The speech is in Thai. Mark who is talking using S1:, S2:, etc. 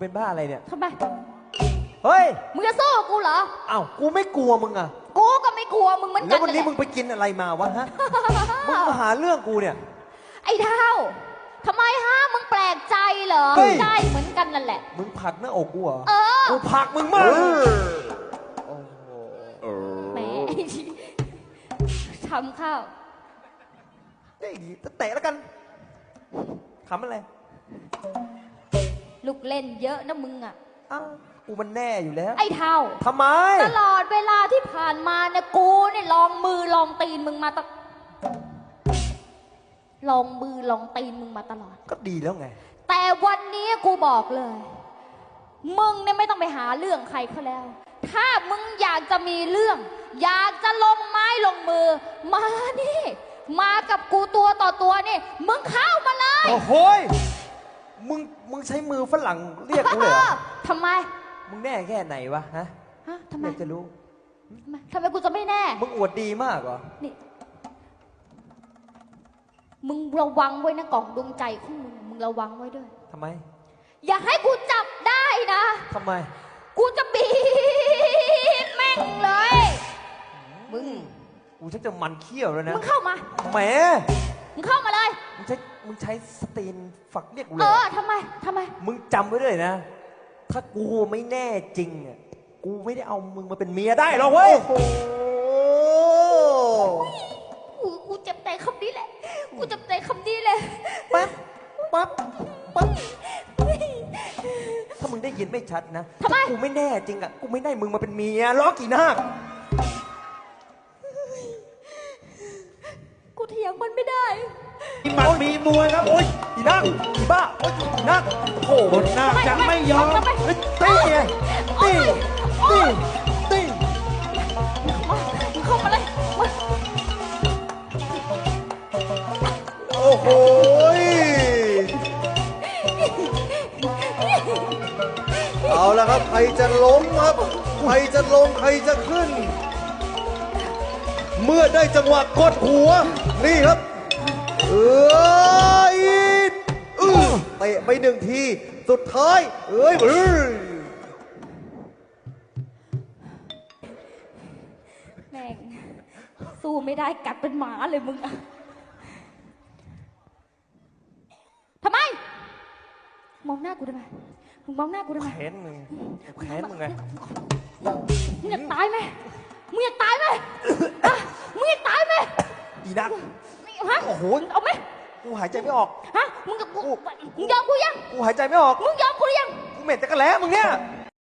S1: เป็นบ้าอะไรเนี่ย
S2: ทำไม
S1: เฮ้ย
S2: มึงจะสู้กับกูเหรอ
S1: อ้าว กูไม่กลัวมึงอะ
S2: กูก็ไม่กลัวมึงเหมือน
S1: แล้
S2: กั
S1: วนวันนี้
S2: แหละ
S1: มึงไปกินอะไรมาวะฮะ มึงมาหาเรื่องกูเนี่ย
S2: ไอ้เท่าทำไมฮะ มึงแปลกใจเหรอ
S1: เฮ้ย
S2: ได้เหมือนกันนั่นแหละ
S1: มึงผลักหน้าอกกูเหรอ
S2: เออ
S1: กูผลักมึงมากโอ้โห
S2: แหมทำข้าว
S1: ได้ดีเตะแล้วกันทำอะไร
S2: ลูกเล่นเยอะนะมึงอะ
S1: อ้าวกูมันแน่อยู่แล้ว
S2: ไอ้เท่า
S1: ทำไม
S2: ตลอดเวลาที่ผ่านมาเนี่ยกูเนี่ยลองมือลองตีนมึงมาตะลองมือลองตีนมึงมาตลอด
S1: ก็ดีแล้วไง
S2: แต่วันนี้กูบอกเลย มึงเนี่ยไม่ต้องไปหาเรื่องใครเขาแล้ว ถ้ามึงอยากจะมีเรื่อง อยากจะลงไม้ลงมือ มานี่ มากับกูตัวต่อตัวนี่ มึงเข้ามาเลย
S1: โอ้โหย มึงมึงใช้มือฝรั่งเรียกกูเลยเหรอ
S2: ทำไม
S1: มึงแน่แค่ไหนวะฮะ
S2: ฮะทำไม
S1: อยากจะรู้
S2: ทำไมทำไมกูจะไม่แน่
S1: มึงอวดดีมากเหรอ
S2: นี่ มึงระวังไว้นะกล่องดวงใจของมึง มึงระวังไว้ด้วย
S1: ทำไม
S2: อย่าให้กูจับได้นะ
S1: ทำไม
S2: กูจะบีบแม่งเลย มึง
S1: กูชักจะมันเขี้ยวแล้วนะ
S2: มึงเข้ามา
S1: แหม
S2: มึงเข้ามาเลย
S1: มึงใช้มึงใช้สตีนฝักเรียกกูเล
S2: เอยอ
S1: เหรอ
S2: ทำไมทำไม
S1: มึงจำไว้ด้วยนะ ถ้ากูไม่แน่จริงอะกูไม่ได้เอามึงมาเป็นเมียได้หรอกเว้ย
S3: โอ้
S2: กูกูเจ็บใจคำนี้แหละ กูเจ็บใจคำนี้เลย
S1: ปั๊บปั๊บปั๊บถ้ามึงได้ยินไม่ชัดนะ
S2: ทำไม
S1: ถ้ากูไม่แน่จริงอะ กูไม่ได้มึงมาเป็นเมียล้อกี่นาค
S2: เถียงมันไม่ได้
S3: มีหมัดมีมวยครับ
S1: โอ๊ยอีนาคอีบ้า โอ๊ยอีนาคโอ้โห
S3: บนหน้าจะไม่ยอม
S2: ทำไม
S1: เฮ้ยตีไงตีตีตี
S2: มึงเข้ามาเลยมา
S3: โอ้โหยเอาละครับ ใครจะล้มครับ ใครจะลง ใครจะขึ้น เมื่อได้จังหวะกดหัว นี่ครับ เอ้ยอื้อเตะไปหนึ่งที สุดท้าย เอ้ยเอ้ย
S2: แม่งสู้ไม่ได้กัดเป็นหมาเลยมึงอะทำไม มองหน้ากูทำไมมึงมองหน้ากูทำไม
S1: แค้นมึงกูแค้นมึงไง
S2: มึงอยากตายไหมมึงอยากตายไหมอะมึงอยากตายไหม
S1: อีนัก
S2: นี่ฮะ
S1: โอ้โห
S2: มึงเอาไหม
S1: กูหายใจไม่ออก
S2: ฮะมึงกับกูมึงยอมกูยัง
S1: กูหายใจไม่ออก
S2: มึงยอมกูหรือยัง
S1: กูเหม็นแต่กระแล้มึงเนี่ย
S2: ม